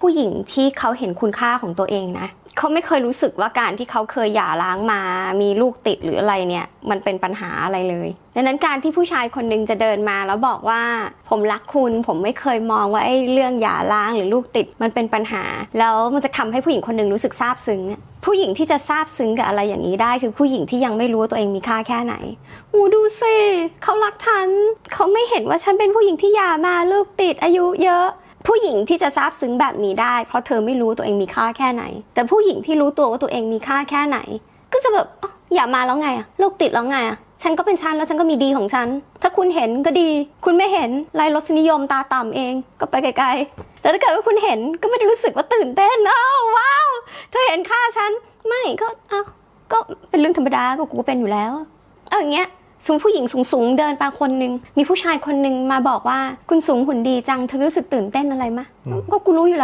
ผู้หญิงที่เขาเห็นคุณค่าของตัวเองนะเขาไม่เคยรู้สึกว่าการที่เขาเคยหย่าร้างมา มีลูกติดหรืออะไรเนี่ย มันเป็นปัญหาอะไรเลยดังนั้นการที่ผู้ชายคนหนึงจะเดินมาแล้วบอกว่า ผมรักคุณ ผมไม่เคยมองว่าไอ้เรื่องหย่าร้างหรือลูกติดมันเป็นปัญหา แล้วมันจะทำให้ผู้หญิงคนหนึงรู้สึกซาบซึ้งผู้หญิงที่จะซาบซึ้งกับอะไรอย่างนี้ได้ คือผู้หญิงที่ยังไม่รู้ว่าตัวเองมีค่าแค่ไหนอูดูสิเขารักฉันเขาไม่เห็นว่าฉันเป็นผู้หญิงที่หย่ามาลูกติดอายุเยอะ ผู้หญิงที่จะซาบซึ้งแบบนี้ได้ เพราะเธอไม่รู้ตัวเองมีค่าแค่ไหน แต่ผู้หญิงที่รู้ตัวว่าตัวเองมีค่าแค่ไหน ก็จะแบบอย่ามาแล้วไงอะลูกติดแล้วไงอะฉันก็เป็นฉันแล้วฉันก็มีดีของฉัน ถ้าคุณเห็นก็ดี คุณไม่เห็นไล่รสนิยมตาต่ำเอง ก็ไปไกลๆ แต่ถ้าเกิดว่าคุณเห็นก็ไม่ได้รู้สึกว่าตื่นเต้นอ้าวว้าวเธอเห็นค่าฉัน ไม่ก็อ้าวก็เป็นเรื่องธรรมดาก็กูเป็นอยู่แล้ว เอาอย่างเงี้ย สมมติผู้หญิงสูงๆเดินมาคนหนึ่งมีผู้ชายคนหนึ่งมาบอกว่าคุณสูงหุ่นดีจังเธอรู้สึกตื่นเต้นอะไรมะอืมก็กูรู้อยู่แล้ว